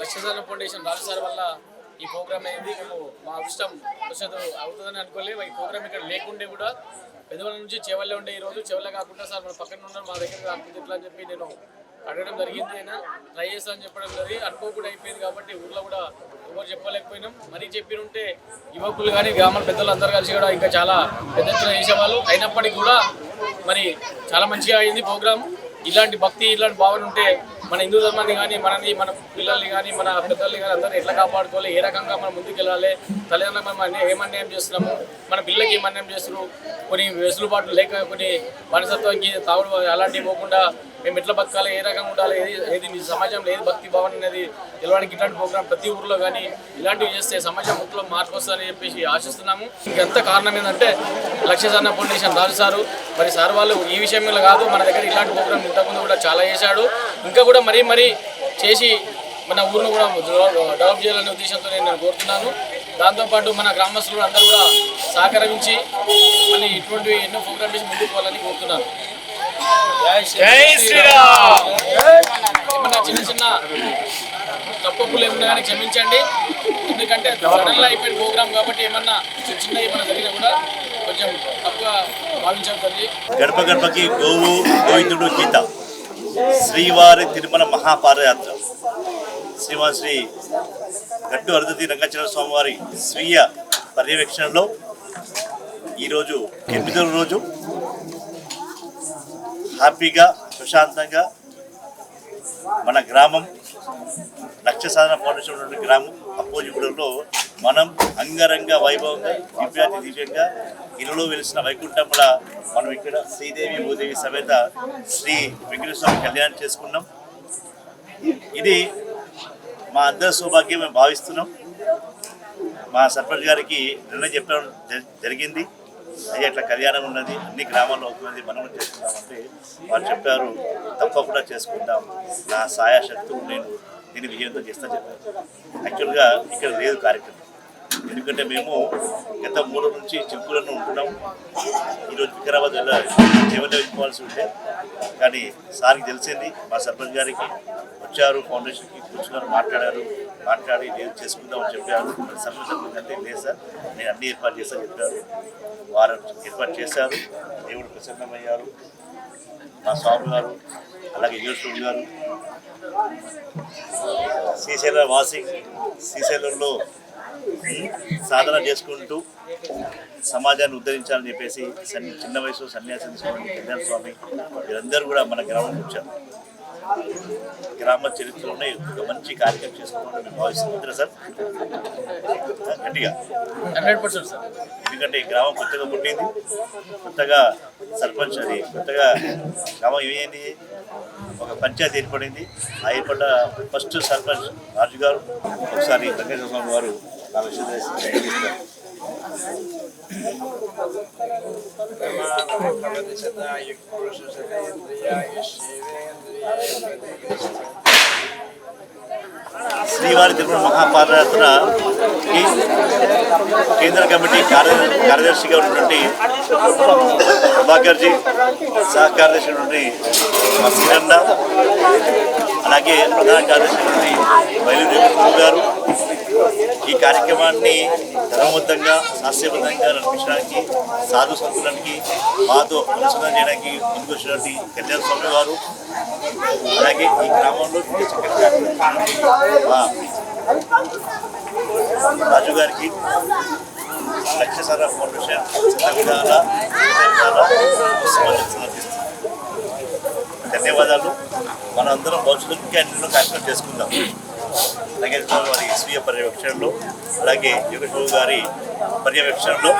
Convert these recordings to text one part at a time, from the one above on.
లక్ష్మీసాగర్ foundation రాజు sir వల్ల ఈ programme అయింది. మేము మా అదృష్టం భవిష్యత్తు అవుతుందని అనుకోలేము ఈ ప్రోగ్రామ్ ఇక్కడ లేకుండే కూడా పెద్దవాళ్ళ నుంచి చెవల్లే ఉండే ఈ రోజు. కాకుండా సార్ మన పక్కన ఉన్నారు మా దగ్గర కాకుండా ఇట్లా అని చెప్పి నేను అడగడం జరిగింది. అయినా ట్రై చేస్తానని చెప్పడం జరిగింది అనుకోకుండా అయిపోయింది కాబట్టి ఊర్లో కూడా ఎవరు చెప్పలేకపోయినాం. మరీ చెప్పినుంటే యువకులు కానీ గ్రామాల పెద్దలు అందరూ కలిసి కూడా ఇంకా చాలా పెద్ద చేసేవాళ్ళు. అయినప్పటికీ కూడా మరి చాలా మంచిగా అయింది ప్రోగ్రాము. ఇలాంటి భక్తి ఇలాంటి భావన ఉంటే మన హిందూ ధర్మాన్ని కానీ మనని మన పిల్లల్ని కానీ మన పెద్దల్ని కానీ అందరినీ ఎట్లా కాపాడుకోవాలి? ఏ రకంగా మనం ముందుకెళ్ళాలి తల్లిదండ్రులు మనం ఏమన్యాయం ఏం చేస్తున్నాము? మన పిల్లలకి ఏం అన్యాయం కొన్ని వెసులుబాట్లు లేక కొన్ని మనసత్వంకి తాగుడు అలాంటివి పోకుండా మేము ఎట్లా బతకాలి? ఏ రకంగా ఉండాలి? ఏది ఏది మీ సమాజంలో ఏది భక్తి భావన అనేది తెలవడానికి ఇట్లాంటి ప్రోగ్రామ్ ప్రతి ఊర్లో కానీ ఇలాంటివి చేస్తే సమాజం ముక్కులో మార్పు వస్తుందని చెప్పేసి ఆశిస్తున్నాము. ఇంకెంత కారణం ఏంటంటే లక్ష్యసాన ఫౌండేషన్ రాజు సారు. మరి సార్ వాళ్ళు ఈ విషయంలో కాదు మన దగ్గర ఇలాంటి ప్రోగ్రామ్ ఇంతకుముందు కూడా చాలా చేశాడు. ఇంకా కూడా మరీ మరీ చేసి మన ఊరిని కూడా డెవలప్ చేయాలనే ఉద్దేశంతో నేను కోరుతున్నాను. దాంతోపాటు మన గ్రామస్తులు అందరూ కూడా సహకరించి మళ్ళీ ఇటువంటి ఎన్నో ప్రోగ్రామ్ చేసి ముందుకు పోవాలని కోరుతున్నాను. ఏమన్నా చిన్న చిన్న తప్పులు ఏమన్నా కానీ క్షమించండి. ఎందుకంటే సడన్గా అయిపోయిన ప్రోగ్రామ్ కాబట్టి ఏమన్నా చిన్న చిన్న ఏమన్నా జరిగినా కూడా కొంచెం తక్కువ భావించబడుతుంది గడప గడపకి గోవు గోవిందుడు గీత. శ్రీవారి తిరుమల మహాపాదయాత్ర. శ్రీవారి శ్రీ గట్టు అరుదతి రంగాచల స్వామివారి స్వీయ పర్యవేక్షణలో ఈరోజు ఎనిమిదవ రోజు హ్యాపీగా ప్రశాంతంగా మన గ్రామం లక్ష్య సాధన ఫౌండేషన్ ఉన్నటువంటి గ్రామం అప్పోజిగూడెంలో మనం అంగరంగ వైభవంగా దివ్యాతి దివ్యంగా ఇల్లులో వెలిసిన వైకుంఠం మనం ఇక్కడ శ్రీదేవి భూదేవి సమేత శ్రీ వెంకటేశ్వర కళ్యాణం చేసుకున్నాం. ఇది మా అందరి సౌభాగ్యం మేము భావిస్తున్నాం. మా సర్పంచ్ గారికి నిర్ణయం చెప్పడం జ- జరిగింది. అయ్యా ఇట్లా కళ్యాణం ఉన్నది? అన్ని గ్రామాల్లో అవుతున్నది మనం చేసుకుందామంటే వాళ్ళు చెప్పారు తప్పకుండా చేసుకుందాం. నా సాయాశక్తులు నేను దీన్ని విజయంతో చేస్తా చెప్పారు. యాక్చువల్గా ఇక్కడ లేదు కార్యక్రమం. ఎందుకంటే మేము గత మూడు నుంచి చెప్పులను ఉంటున్నాం. ఈరోజు వికారాబాద్ వెళ్ళాలి. చివరిలో ఇవ్వాల్సి ఉంటే కానీ సార్కి తెలిసింది మా సర్పంచ్ గారికి వచ్చారు ఫౌండేషన్కి కూర్చున్నారు మాట్లాడారు. మాట్లాడి లేదు చేసుకుందామని చెప్పారు. మరి అంటే లేదు సార్. నేను అన్ని ఏర్పాటు చేశాను చెప్పారు. వారు ఏర్పాటు చేశారు. దేవుడు ప్రసన్నమయ్యారు. మా స్వామి గారు అలాగే యోగేశ్వరుడు గారు శ్రీశైల వాసి శ్రీశైలంలో సాధన చేసుకుంటూ సమాజాన్ని ఉద్ధరించాలని చెప్పేసి సన్ చిన్న వయసు సన్యాసం తీసుకోవడం కళ్యాణ స్వామి వీరందరూ కూడా మన గ్రామానికి వచ్చారు. గ్రామ చరిత్రలోనే ఒక మంచి కార్యక్రమం చేసుకోవాలని మేము భావిస్తున్నాం సార్. గట్టిగా. Hundred percent sir. ఎందుకంటే ఈ గ్రామం కొత్తగా పుట్టింది. కొత్తగా సర్పంచ్ అది కొత్తగా గ్రామం ఏమైంది? ఒక పంచాయతీ ఏర్పడింది. ఆ ఏర్పడ్డ ఫస్ట్ సర్పంచ్ రాజు గారు ఒకసారి వెంకటేశ్వర స్వామి గారు నా విషయం తెలియజేస్తారు. శ్రీవారి తిరుమల మహాపాదయాత్ర ఈ కేంద్ర కమిటీ కార్య కార్యదర్శిగా ఉన్నటువంటి ప్రభాకర్జీ సహకార్యదర్శి నుండి శ్రీరండ అలాగే ప్రధాన కార్యదర్శి నుండి బయలుదేరి గారు ఈ కార్యక్రమాన్ని ధర్మబద్ధంగా శాస్త్రీయబద్ధంగా నడిపించడానికి సాధు సంతులకి మాతో అనుసంధానం చేయడానికి ముందుకు వచ్చినటువంటి కళ్యాణ స్వామి వారు అలాగే ఈ గ్రామంలో రాజు గారికి లక్ష్యసార ఫౌండేషన్ ధన్యవాదాలు. మనందరం భవిష్యత్తు ఇంకా ఎన్నెన్నో చేసుకుందాం. అలాగే వారి స్వీయ పర్యవేక్షణలో అలాగే యోగేశ్వరరావు గారి పర్యవేక్షణలో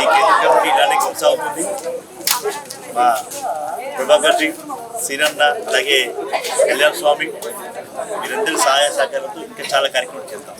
ఈ కేంద్ర కమిటీ ఇలానే కొనసాగుతుంది. మా ప్రభాకర్జీ సీనన్న అలాగే కళ్యాణ్ స్వామి మీరందరి సహాయ సహకారంతో ఇంకా చాలా కార్యక్రమాలు చేద్దాం.